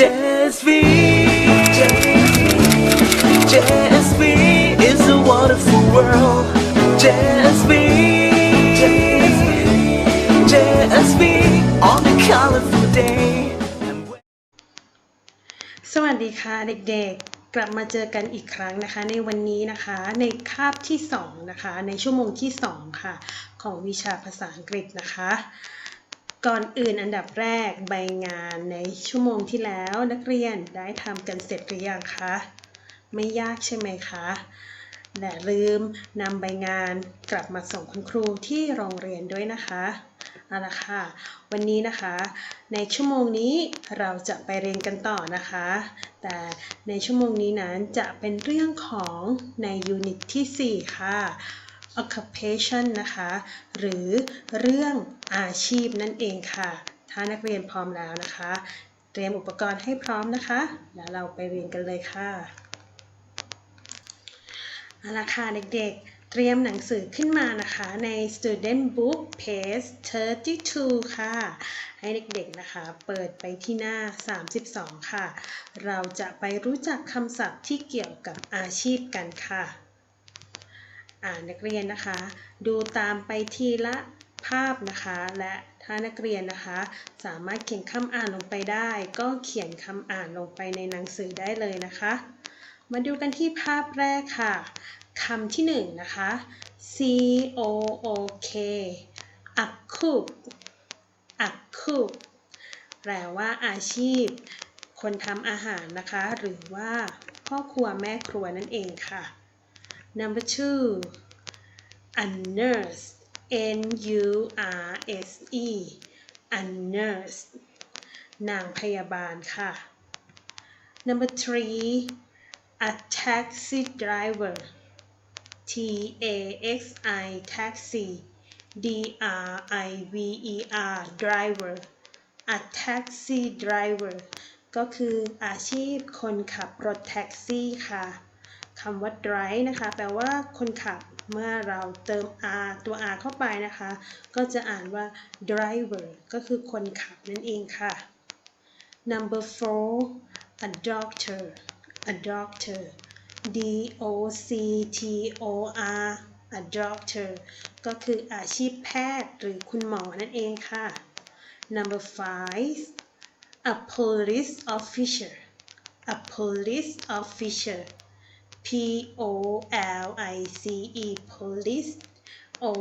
JSV JSV is a wonderful world JSV JSV on a colorful day สวัสดีค่ะเด็กๆ กลับมาเจอกันอีกครั้งนะคะ ในวันนี้นะคะในคาบที่ 2 นะคะ ในชั่วโมงที่ 2 ค่ะ ของวิชาภาษาอังกฤษนะคะ ก่อนอื่นอันดับแรกใบงานในชั่วโมงที่แล้วนักเรียนได้ทำกันเสร็จหรือยังคะ ไม่ยากใช่ไหมคะและลืมนำใบงานกลับมาส่งคุณครูที่โรงเรียนด้วยนะคะเอาละค่ะวันนี้นะคะ ในชั่วโมงนี้เราจะไปเรียนกันต่อนะคะ แต่ในชั่วโมงนี้นั้นจะเป็นเรื่องของในยูนิตที่ 4 ค่ะ occupation นะคะ หรือเรื่องอาชีพนั่นเองค่ะ ถ้านักเรียนพร้อมแล้วนะคะ เตรียมอุปกรณ์ให้พร้อมนะคะ แล้วเราไปเรียนกันเลยค่ะเอาละค่ะเด็กๆ เตรียมหนังสือขึ้นมานะคะใน student book page 32 ค่ะ ให้เด็กๆนะคะเปิดไปที่หน้า 32 ค่ะ เราจะไปรู้จักคำศัพท์ที่เกี่ยวกับอาชีพกันค่ะ นนักเรียนนะคะ ดูตามไปทีละภาพนะคะ และถ้านักเรียนนะคะ สามารถเขียนคำอ่านลงไปได้ ก็เขียนคำอ่านลงไปในหนังสือได้เลยนะคะ มาดูกันที่ภาพแรกค่ะคำที่หนึ่งนะคะ C O O K a cook a cook แปลว่าอาชีพ คนทำอาหารนะคะ หรือว่าพ่อครัวแม่ครัวนั่นเองค่ะ number two a nurse N U R S E a nurse นางพยาบาลค่ะ number three a taxi driver T A X I taxi D R I V E R driver a taxi driver ก็คืออาชีพคนขับรถแท็กซี่ค่ะ คำว่า drive นะคะ แปลว่าคนขับเมื่อเราเติม r ตัว r เข้าไปนะคะ ก็จะอ่านว่า driver ก็คือคนขับนั่นเองค่ะ number four a doctor a doctor D O C T O R a doctor ก็คืออาชีพแพทย์หรือคุณหมอนั่นเองค่ะ number five a police officer a police officer P O L I C E police O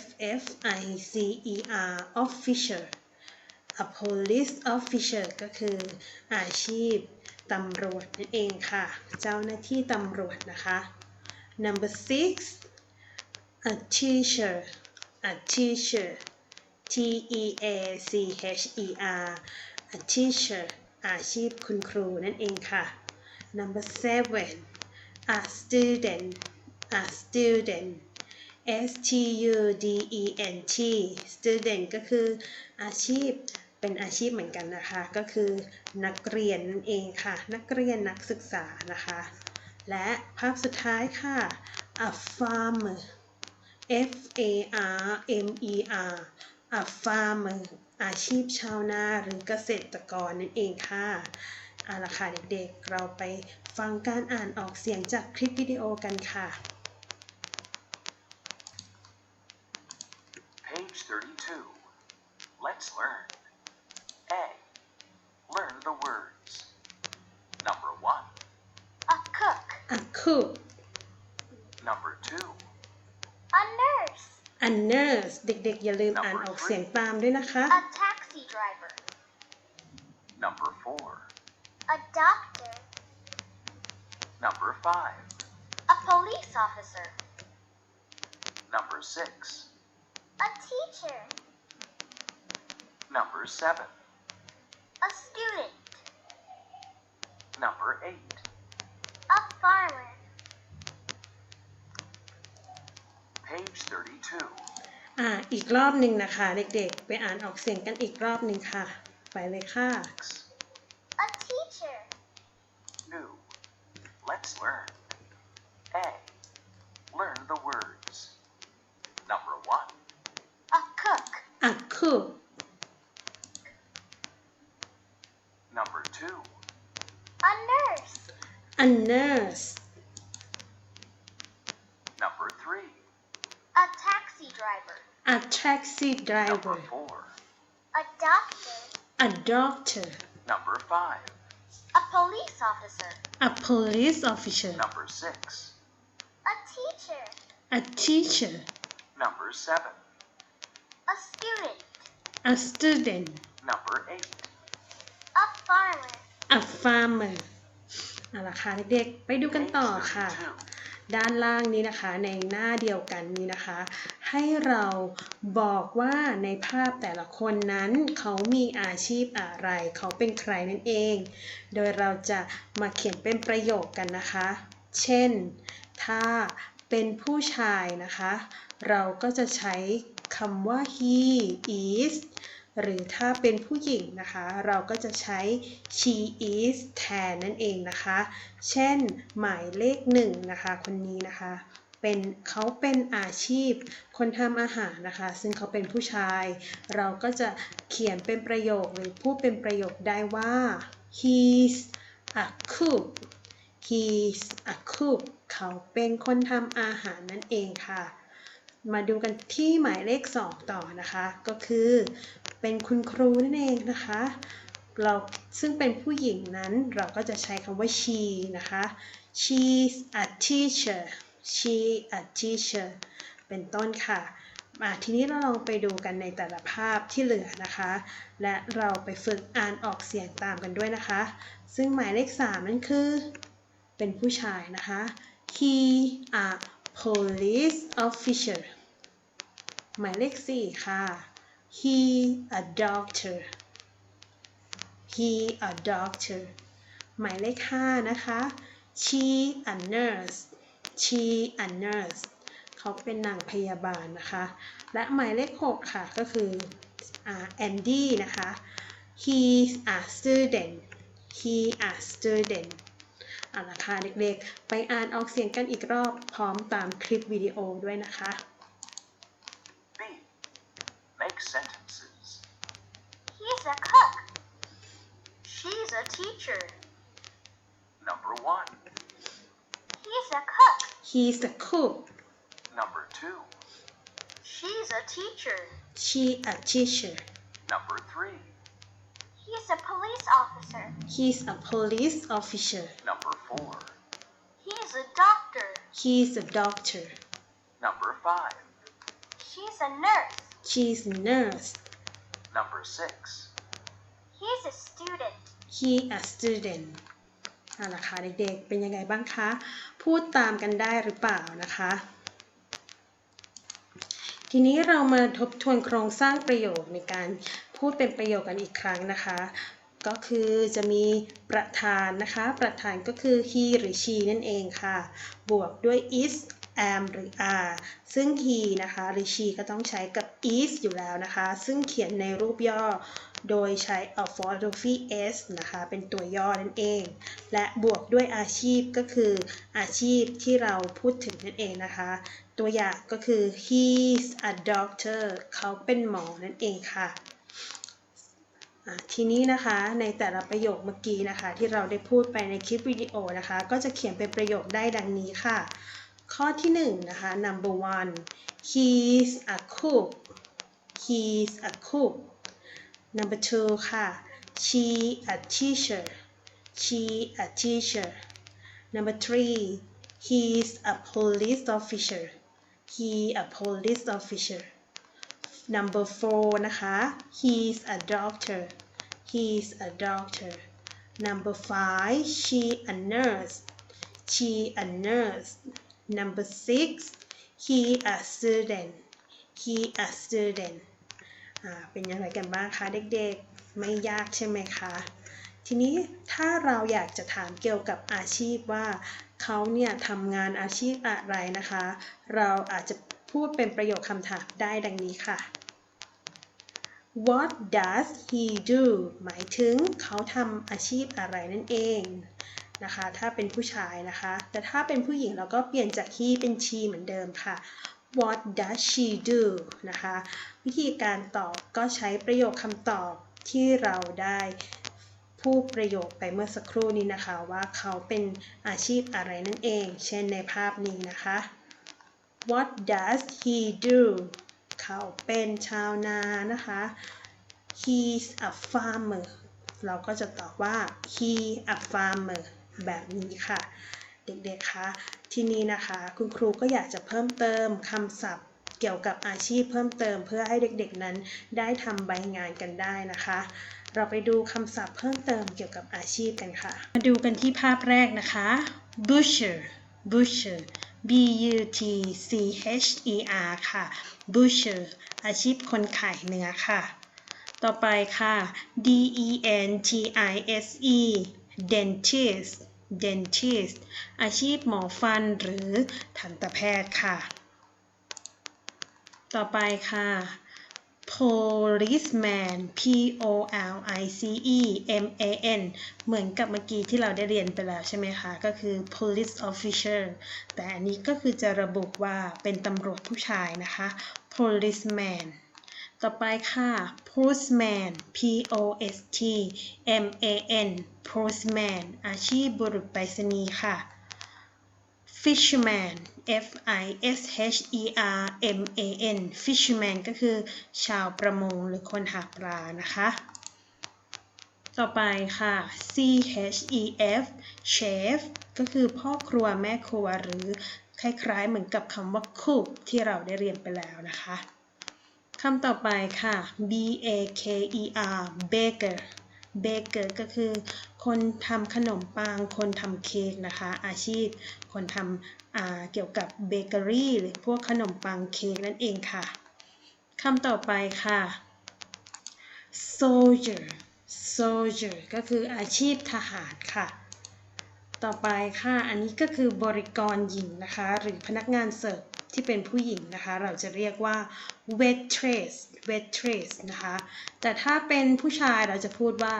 F F I C E R officer a police officer ก็คืออาชีพตำรวจนั่นเองค่ะ เจ้าหน้าที่ตำรวจนะคะ number six a teacher a teacher T E A C H E R a teacher อาชีพคุณครูนั่นเองค่ะ number seven a student a student S T U D E N T student ก็คืออาชีพเป็นอาชีพเหมือนกันนะคะ ก็คือนักเรียนนั่นเองค่ะ นักเรียนนักศึกษานะคะ และภาพสุดท้ายค่ะ a farmer F A R M E R a farmer อาชีพชาวนาหรือเกษตรกรนั่นเองค่ะ เอาละค่ะเด็กๆ เราไปฟังการอ่านออกเสียงจากคลิปวิดีโอกันค่ะ Page 32. Let's learn. A. Learn the words. Number 1. A cook, a cook Number 2. a nurse, a nurse เด็กๆ อย่าลืมอ่านออกเสียงตามด้วยนะคะ a taxi driver, Number 4. a doctor, Number 5. a police officer, Number 6. a teacher, Number 7. a student, Number 8. a farmer, Page 32. อ่าอีกรอบหนึ่งนะคะ เด็กๆ ไปอ่านออกเสียงกันอีกรอบหนึ่งค่ะ ไปเลยค่ะ a a cook Number 2. A nurse. a nurse Number three. A taxi driver. a taxi driver. Number driver four. A doctor. a doctor Number five. A police officer. a police officer Number six. A teacher. a teacher Number seven. A student. a student Number eight. A farmer. a farmer เอาละค่ะเด็กๆ ไปดูกันต่อค่ะ ด้านล่างนี้นะคะในหน้าเดียวกันนี้นะคะ ให้เราบอกว่าในภาพแต่ละคนนั้นเขามีอาชีพอะไร เขาเป็นใครนั่นเอง โดยเราจะมาเขียนเป็นประโยคกันนะคะ เช่น ถ้าเป็นผู้ชายนะคะ เราก็จะใช้คำว่า he is หรือถ้าเป็นผู้หญิงนะคะ เราก็จะใช้ she is แทนนั่นเองนะคะ เช่น หมายเลขหนึ่งนะคะ คนนี้นะคะเป็นเขาเป็นอาชีพ คนทำอาหารนะคะ ซึ่งเขาเป็นผู้ชาย เราก็จะเขียนเป็นประโยคหรือพูดเป็นประโยคได้ว่า he's a cook he's a cook เขาเป็นคนทำอาหารนั่นเองค่ะ มาดูกันที่หมายเลข 2 ต่อนะคะ ก็คือ เป็นคุณครูนั่นเองนะคะเราซึ่งเป็นผู้หญิงนั้นเราก็จะใช้คำว่า she นะคะ she's a teacher she a teacher เป็นต้นค่ะมาทีนี้เราลองไปดูกันในแต่ละภาพที่เหลือนะคะ และเราไปฝึกอ่านออกเสียงตามกันด้วยนะคะ ซึ่งหมายเลข 3 นั่นคือ เป็นผู้ชายนะคะ he a police officer หมายเลข 4 ค่ะ he a doctor he a doctor หมายเลข5นะคะ she a nurse she a nurse เขาเป็นนางพยาบาลนะคะ และหมายเลข 6 ค่ะ ก็คืออ่า Andy นะคะ he a student he a student เอาละค่ะเด็กๆ ไปอ่านออกเสียงกันอีกรอบพร้อมตามคลิปวิดีโอด้วยนะคะ he's a cook Number two. She's a teacher. she a teacher Number three. He's a police officer. he's a police officer Number four. He's a doctor. he's a doctor Number five. She's a nurse. she's a nurse Number six. He's a student. he a student เอาละค่ะเด็กๆ เป็นยังไงบ้างคะ พูดตามกันได้หรือเปล่านะคะ ทีนี้เรามาทบทวนโครงสร้างประโยคในการพูดเป็นประโยคกันอีกครั้งนะคะ ก็คือจะมีประธานนะคะ ประธานก็คือ he หรือ she นั่นเองค่ะ บวกด้วย is am หรือ are ซึ่ง he นะคะ หรือ she ก็ต้องใช้กับ is อยู่แล้วนะคะ ซึ่งเขียนในรูปย่อ โดยใช้ apostrophe s นะคะ เป็นตัวย่อนั่นเอง และบวกด้วยอาชีพก็คืออาชีพที่เราพูดถึงนั่นเองนะคะ ตัวอย่างก็คือ he's a doctor เขาเป็นหมอนั่นเองค่ะะทีนี้นะคะในแต่ละประโยคเมื่อกี้นะคะ ที่เราได้พูดไปในคลิปวิดีโอนะคะ ก็จะเขียนเป็นประโยคได้ดังนี้ค่ะ ข้อที่หนึ่งนะคะ number one he's a cook he's a cook number two ค่ะ she a teacher she a teacher number three he's a police officer he a police officer number four นะคะ he's a doctor he's a doctor number five she a nurse she a nurse number six he a student he a student อ่า เป็นยังไงกันบ้างคะเด็กๆ ไม่ยากใช่ไหมคะ ทีนี้ถ้าเราอยากจะถามเกี่ยวกับอาชีพว่าเขาเนี่ยทำงานอาชีพอะไรนะคะ เราอาจจะพูดเป็นประโยคคำถามได้ดังนี้ค่ะ What does he do หมายถึงเขาทำอาชีพอะไรนั่นเองนะคะ ถ้าเป็นผู้ชายนะคะ แต่ถ้าเป็นผู้หญิงเราก็เปลี่ยนจาก he เป็น she เหมือนเดิมค่ะ What does she do นะคะ วิธีการตอบก็ใช้ประโยคคำตอบที่เราได้พูดประโยคไปเมื่อสักครู่นี้นะคะ ว่าเขาเป็นอาชีพอะไรนั่นเอง เช่นในภาพนี้นะคะ What does he do เขาเป็นชาวนานะคะ He's a farmer เราก็จะตอบว่า he a farmer แบบนี้ค่ะ เด็กๆคะทีนี้นะคะคุณครูก็อยากจะเพิ่มเติมคำศัพท์เกี่ยวกับอาชีพเพิ่มเติมเพื่อให้เด็กๆนั้นได้ทำใบงานกันได้นะคะ เราไปดูคำศัพท์เพิ่มเติมเกี่ยวกับอาชีพกันค่ะ มาดูกันที่ภาพแรกนะคะ butcher butcher b u t c h e r ค่ะ butcher อาชีพคนขายเนื้อค่ะ ต่อไปค่ะ d e n t i s e dentist dentist อาชีพหมอฟันหรือทันตแพทย์ค่ะ ต่อไปค่ะ policeman p o l i c e m a n เหมือนกับเมื่อกี้ที่เราได้เรียนไปแล้วใช่ไหมคะ ก็คือ police officer แต่อันนี้ก็คือจะระบุว่าเป็นตำรวจผู้ชายนะคะ policeman ต่อไปค่ะ postman p o s t m a n postman อาชีพบุรุษไปรษณีย์ค่ะ fisherman f i s h e r m a n fisherman ก็คือชาวประมงหรือคนหาปลานะคะ ต่อไปค่ะ c h e f chef ก็คือพ่อครัวแม่ครัวหรือคล้ายๆเหมือนกับคำว่า cook ที่เราได้เรียนไปแล้วนะคะ คำต่อไปค่ะ b a k e r baker baker ก็คือคนทำขนมปัง คนทำเค้กนะคะ อาชีพ คนทำเกี่ยวกับเบเกอรี่หรือพวกขนมปังเค้กนั่นเองค่ะคำต่อไปค่ะ soldier soldier ก็คืออาชีพทหารค่ะ ต่อไปค่ะ อันนี้ก็คือบริกรหญิงนะคะ หรือพนักงานเสิร์ฟที่เป็นผู้หญิงนะคะ เราจะเรียกว่า waitress waitress นะคะ แต่ถ้าเป็นผู้ชายเราจะพูดว่า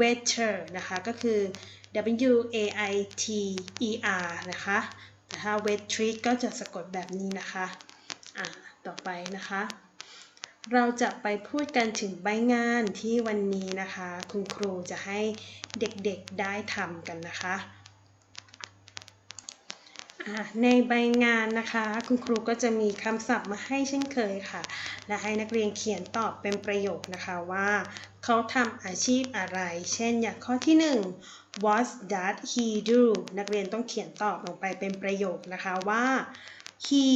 waiter นะคะ ก็คือ w a i t e r นะคะ แต่ถ้า waitress ก็จะสะกดแบบนี้นะคะ อ่าต่อไปนะคะ เราจะไปพูดกันถึงใบงานที่วันนี้นะคะ คุณครูจะให้เด็กๆได้ทำกันนะคะ ในใบงานนะคะ คุณครูก็จะมีคำศัพท์มาให้เช่นเคยค่ะ และให้นักเรียนเขียนตอบเป็นประโยคนะคะว่าเขาทำอาชีพอะไร เช่นอย่างข้อที่ 1 what does he do นักเรียนต้องเขียนตอบลงไปเป็นประโยคนะคะว่า he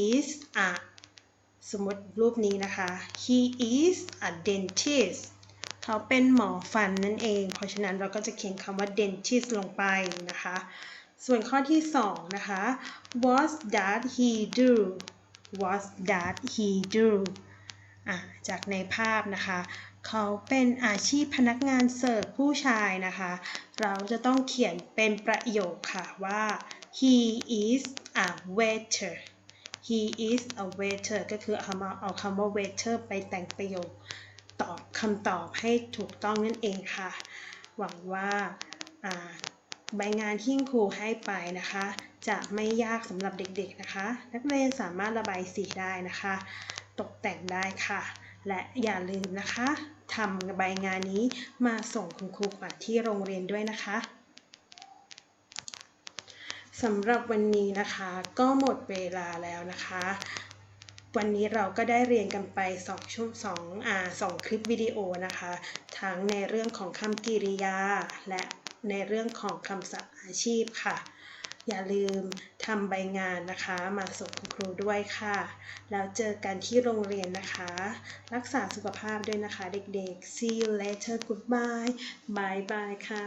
is a สมมติรูปนี้นะคะ he is a dentist เขาเป็นหมอฟันนั่นเอง เพราะฉะนั้นเราก็จะเขียนคำว่า dentist ลงไปนะคะ ส่วนข้อที่ 2 นะคะ what does he do what does he do จากในภาพนะคะ เขาเป็นอาชีพพนักงานเสิร์ฟผู้ชายนะคะ เราจะต้องเขียนเป็นประโยคค่ะว่า he is a waiter he is a waiter ก็คือเอามาเอาคำว่า waiter ไปแต่งประโยค ตอบคำตอบให้ถูกต้องนั่นเองค่ะ หวังว่า ใบงานที่ครูให้ไปนะคะ จะไม่ยากสำหรับเด็กๆนะคะ นักเรียนสามารถระบายสีได้นะคะ ตกแต่งได้ค่ะ และอย่าลืมนะคะทำใบงานนี้มาส่งคุณครูก่อนที่โรงเรียนด้วยนะคะสำหรับวันนี้นะคะก็หมดเวลาแล้วนะคะ วันนี้เราก็ได้เรียนกันไป2ช่วง2อ่า2คลิปวิดีโอนะคะ ทั้งในเรื่องของคำกริยาและ ในเรื่องของคำศัพท์อาชีพค่ะ อย่าลืมทำใบงานนะคะ มาส่งคุณครูด้วยค่ะ แล้วเจอกันที่โรงเรียนนะคะ รักษาสุขภาพด้วยนะคะเด็กๆ see you later goodbye bye bye ค่ะ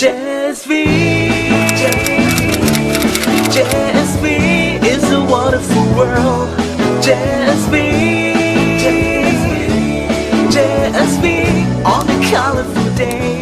JSV JSV is a wonderful world JSV colorful day